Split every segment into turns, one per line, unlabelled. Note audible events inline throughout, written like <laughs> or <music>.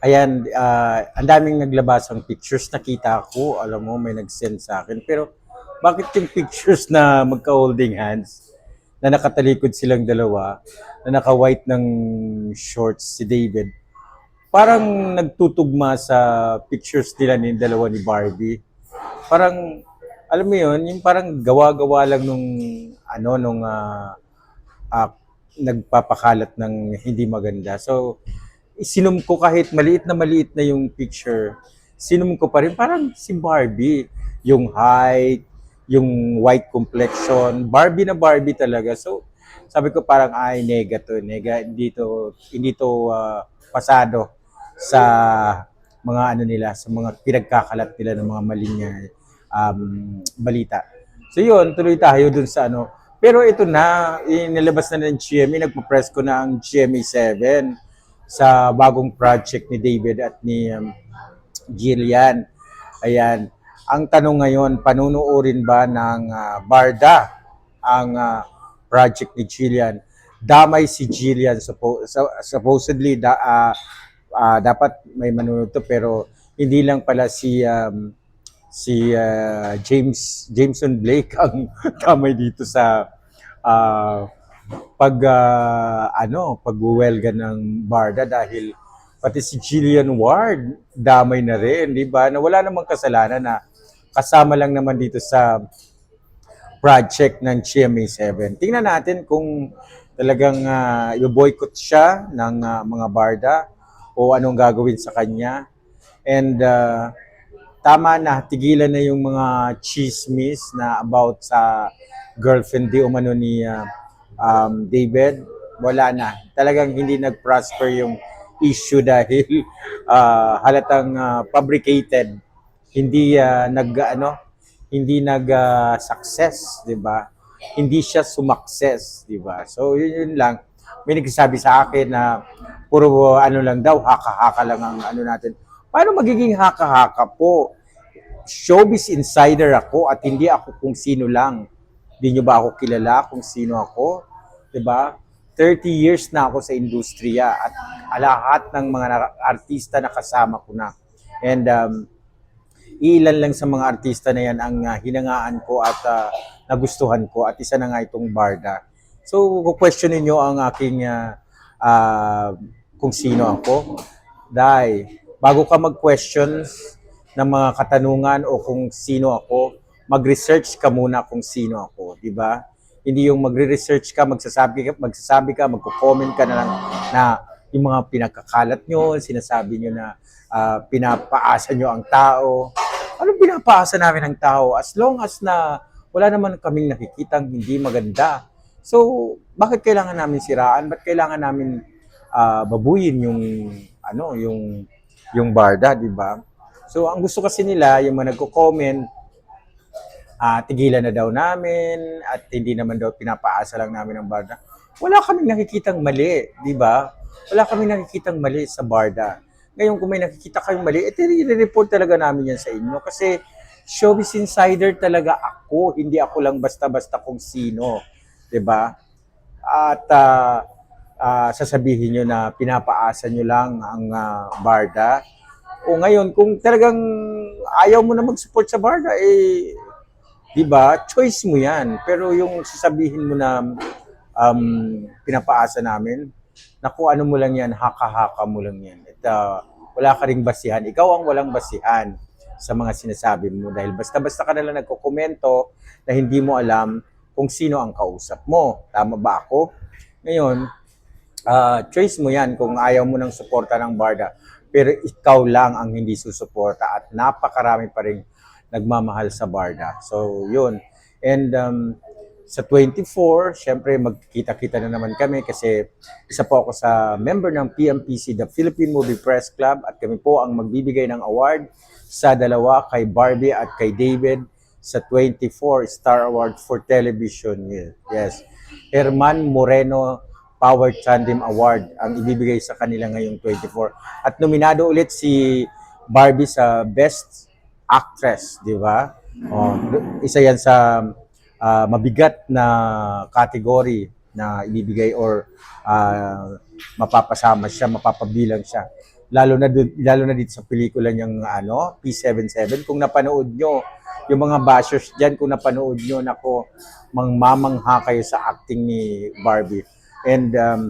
Ayan, ah, ang daming naglabasang pictures nakita ko, alam mo may nag-send sa akin. Pero bakit yung <laughs> pictures na magka-holding hands, na nakatalikod silang dalawa, na naka-white ng shorts si David, parang nagtutugma sa pictures nila ni dalawa ni Barbie. Parang alam mo 'yun, yung parang gawa-gawa lang nung ano nung ah, ah, nagpapakalat ng hindi maganda. So sinum ko kahit maliit na maliit na yung picture, sinum ko pa rin parang si Barbie, yung height, yung white complexion, Barbie na Barbie talaga. So sabi ko parang ay nega to, nega hindi to hindi to ah, pasado sa mga ano nila, sa mga pinagkakalat nila ng mga maling um, balita. So yun, tuloy tayo dun sa ano. Pero ito na, inilabas na ng GMA, nagpo-press ko na ang GMA 7 sa bagong project ni David at ni um, Jillian. Ayan. Ang tanong ngayon, panunuorin ba ng ah, Barda ang ah, project ni Jillian? Damay si Jillian suppo- supposedly da, ah, ah, dapat may manunod to pero hindi lang pala si um, si ah, James Jameson Blake ang <laughs> kamay dito sa ah, pag ah, ano pagwelga ng Barda dahil pati si Jillian Ward damay na rin, di ba? Na wala namang kasalanan na kasama lang naman dito sa project ng GMA7. Tingnan natin kung talagang uh, i-boycott siya ng ah, mga Barda o anong gagawin sa kanya. And ah, tama na, tigilan na yung mga chismis na about sa girlfriend di umano ni ah, um, David. Wala na. Talagang hindi nag-prosper yung issue <laughs> dahil ah, halatang ah, fabricated. Hindi ah, nag ano, hindi nag ah, success, 'di ba? Hindi siya sumakses, 'di ba? So yun, yun lang. May nagsasabi sa akin na puro ano lang daw, haka-haka lang ang ano natin. Paano magiging haka-haka po? Showbiz insider ako at hindi ako kung sino lang. Hindi nyo ba ako kilala kung sino ako? 'Di ba? 30 years na ako sa industriya at lahat ng mga artista na kasama ko na. And um, ilan lang sa mga artista na yan ang uh, hinangaan ko at uh, nagustuhan ko at isa na nga itong Barda. So, question niyo ang aking uh, uh, kung sino ako, dai, bago ka mag-questions ng mga katanungan o kung sino ako, mag-research ka muna kung sino ako, di ba? Hindi yung magre-research ka, magsasabi ka, magsasabi ka, magko-comment ka na lang na yung mga pinakakalat nyo, sinasabi nyo na ah, pinapaasa nyo ang tao. Anong pinapaasa namin ang tao? As long as na wala naman kaming nakikitang hindi maganda. So, bakit kailangan namin siraan? Bakit kailangan namin ah, babuyin yung ano, yung yung barda, di ba? So, ang gusto kasi nila, yung mga nagko-comment, ah tigilan na daw namin at hindi naman daw pinapaasa lang namin ang Barda. Wala kaming nakikitang mali, di ba? Wala kaming nakikitang mali sa Barda. Ngayon kung may nakikita kayong mali, ito i-report talaga namin yan sa inyo kasi showbiz insider talaga ako, hindi ako lang basta-basta kung sino, di ba? At ah, ah, sasabihin nyo na pinapaasa nyo lang ang ah, Barda. O ngayon, kung talagang ayaw mo na mag-support sa Barda, eh, di ba, choice mo yan. Pero yung sasabihin mo na um, pinapaasa namin, naku, ano mo lang yan, haka-haka mo lang yan. At ah, wala ka ring basihan. Ikaw ang walang basihan sa mga sinasabi mo dahil basta-basta ka nalang nagkokomento na hindi mo alam kung sino ang kausap mo. Tama ba ako? Ngayon, ah, choice mo yan kung ayaw mo ng suporta ng Barda. Pero ikaw lang ang hindi susuporta at napakarami pa rin nagmamahal sa Barda. So, yun. And um, sa 24, syempre magkita-kita na naman kami kasi isa po ako sa member ng PMPC, the Philippine Movie Press Club at kami po ang magbibigay ng award sa dalawa kay Barbie at kay David sa 24 Star Award for Television. Yes. Herman Moreno Power Tandem Award ang ibibigay sa kanila ngayong 24. At nominado ulit si Barbie sa Best Actress, di ba? Oh, isa yan sa ah, mabigat na category na ibibigay or ah, mapapasama siya, mapapabilang siya. Lalo na dun- lalo na dito sa pelikula niyang ano, P77 kung napanood nyo yung mga bashers diyan kung napanood nyo nako mangmamangha kayo sa acting ni Barbie. And um,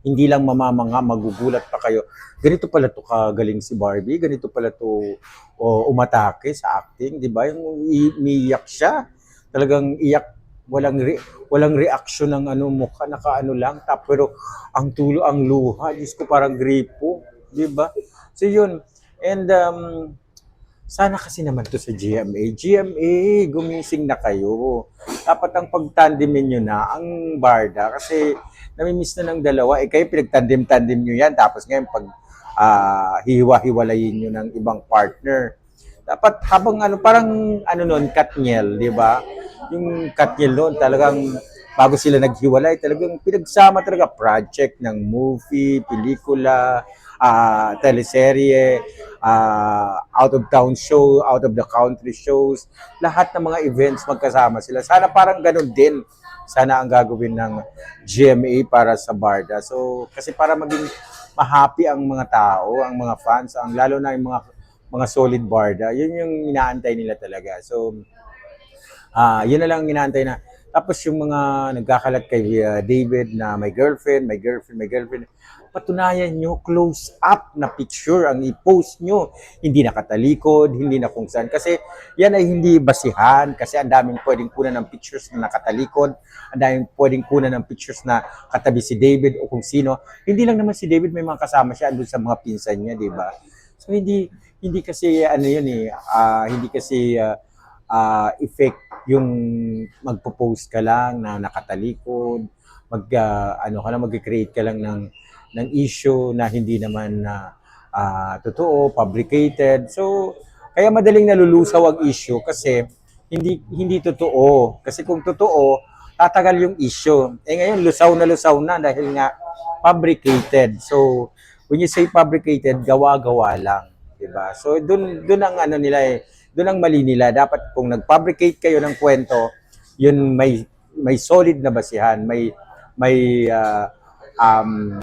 hindi lang mamamangha magugulat pa kayo. Ganito pala to kagaling si Barbie ganito pala to o, umatake sa acting di ba? Yung umiiyak siya. Talagang iyak walang re- walang reaction ng ano mukha nakaano lang. Tap pero ang tulo ang luha Diyos ko parang gripo di ba? So yun. And um, sana kasi naman to sa GMA GMA gumising na kayo. Dapat ang pagtandemin nyo na ang Barda kasi namimiss na ng dalawa. Eh kayo pinagtandem-tandem nyo yan. Tapos ngayon pag ah, hiwa-hiwalayin nyo ng ibang partner. Dapat habang ano parang ano noon Katniel di ba? Yung Katniel noon talagang bago sila naghiwalay talagang pinagsama talaga. Project ng movie pelikula ah, teleserye ah, out of town show out of the country shows. Lahat ng mga events magkasama sila. Sana parang ganun din sana ang gagawin ng GMA para sa Barda so kasi para maging ma-happy ang mga tao ang mga fans ang lalo na yung mga mga solid Barda yun yung inaantay nila talaga so Ah, yun na lang ang inaantay na. Tapos yung mga nagkakalat kay uh, David na may girlfriend, may girlfriend, may girlfriend, patunayan nyo, close up na picture ang i-post nyo. Hindi nakatalikod, hindi na kung saan. Kasi yan ay hindi basihan. Kasi ang daming pwedeng kunan ng pictures na nakatalikod. Ang daming pwedeng kunan ng pictures na katabi si David o kung sino. Hindi lang naman si David, may mga kasama siya andun sa mga pinsan niya, di ba? So hindi hindi kasi ano yun eh, ah, hindi kasi ah, ah, effect yung magpo-post ka lang na nakatalikod, mag ah, ano ka na mag-create ka lang ng ng issue na hindi naman na ah, totoo, fabricated. So kaya madaling nalulusaw ang issue kasi hindi hindi totoo. Kasi kung totoo, tatagal yung issue. Eh ngayon lusaw na lusaw na dahil nga fabricated. So when you say fabricated, gawa-gawa lang, 'di ba? So doon doon ang ano nila eh, doon ang mali nila. Dapat kung nag-fabricate kayo ng kwento, yun may may solid na basihan, may may ah, um,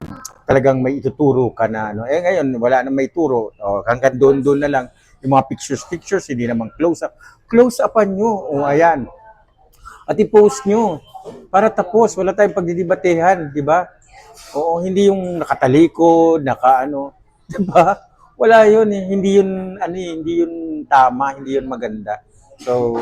talagang may ituturo ka na ano. Eh ngayon wala na may turo. O, hanggang doon doon na lang yung mga pictures pictures hindi naman close up. Close upan nyo. O ayan. At i-post nyo para tapos wala tayong pagdidibatehan, di ba? Oo, hindi yung nakatalikod, nakaano, <laughs> 'di ba? Wala 'yun eh. Hindi 'yun ano eh, hindi 'yun tama, hindi 'yun maganda. So,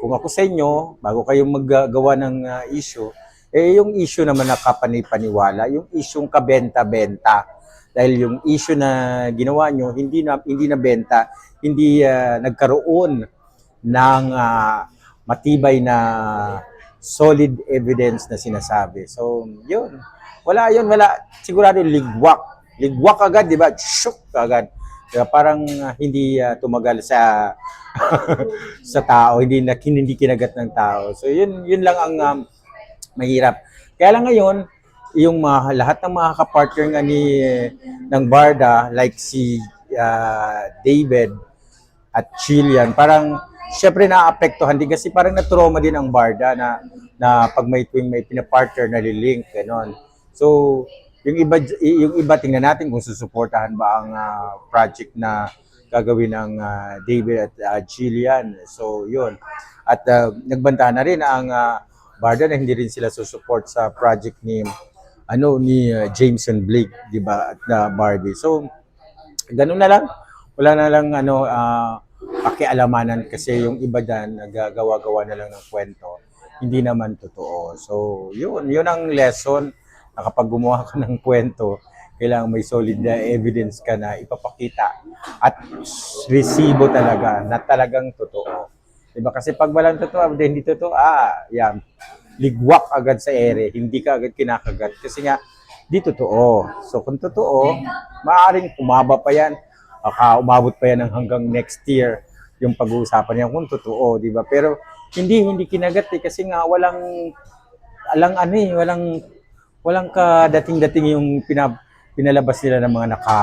kung ako sa inyo, bago kayo maggagawa ng ah, issue, eh yung issue naman na kapanipaniwala, yung isyung kabenta-benta. Dahil yung issue na ginawa nyo, hindi na hindi na benta, hindi ah, nagkaroon ng ah, matibay na solid evidence na sinasabi. So, yun. Wala yun, wala. Sigurado ligwak. Ligwak agad, di ba? Shook agad. Kaya parang ah, hindi ah, tumagal sa <laughs> sa tao, hindi na hindi kinagat ng tao. So yun yun lang ang um, mahirap. Kaya lang ngayon, yung mga, lahat ng mga kapartner nga ni ng Barda like si ah, David at Chilian, parang syempre naapektuhan din kasi parang na-trauma din ang Barda na na pag may tuwing may pinapartner na lilink ganon. So, yung iba yung iba tingnan natin kung susuportahan ba ang ah, project na gagawin ng ah, David at ah, Chilian. So, yun. At ah, nagbanta na rin ang ah, Barda na hindi rin sila susupport sa project ni ano ni ah, Jameson Blake, 'di ba? At na Barbie. So, ganun na lang. Wala na lang ano ah, pakialamanan kasi yung iba dyan nagagawa-gawa na lang ng kwento. Hindi naman totoo. So, yun, yun ang lesson na kapag gumawa ka ng kwento, kailangan may solid na evidence ka na ipapakita at resibo talaga na talagang totoo. Diba? Kasi pag walang totoo, hindi totoo, ah, yan, ligwak agad sa ere, hindi ka agad kinakagat. Kasi nga, di totoo. So kung totoo, maaaring umaba pa yan, baka umabot pa yan ng hanggang next year yung pag-uusapan niya kung totoo, di ba? Pero hindi hindi kinagat eh, kasi nga walang alang ano eh, walang walang kadating-dating yung pinab, pinalabas nila ng mga naka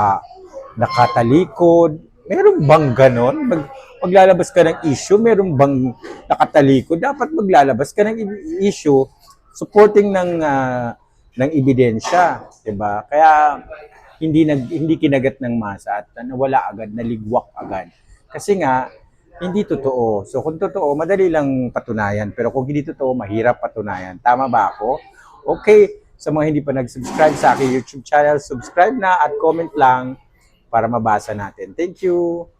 nakatalikod. Meron bang ganon? Mag, maglalabas ka ng issue, meron bang nakatalikod? Dapat maglalabas ka ng issue supporting ng ah, ng ebidensya, 'di ba? Kaya hindi nag hindi kinagat ng masa at nawala agad, naligwak agad. Kasi nga hindi totoo. So kung totoo, madali lang patunayan. Pero kung hindi totoo, mahirap patunayan. Tama ba ako? Okay, sa mga hindi pa nag-subscribe sa aking YouTube channel, subscribe na at comment lang para mabasa natin. Thank you!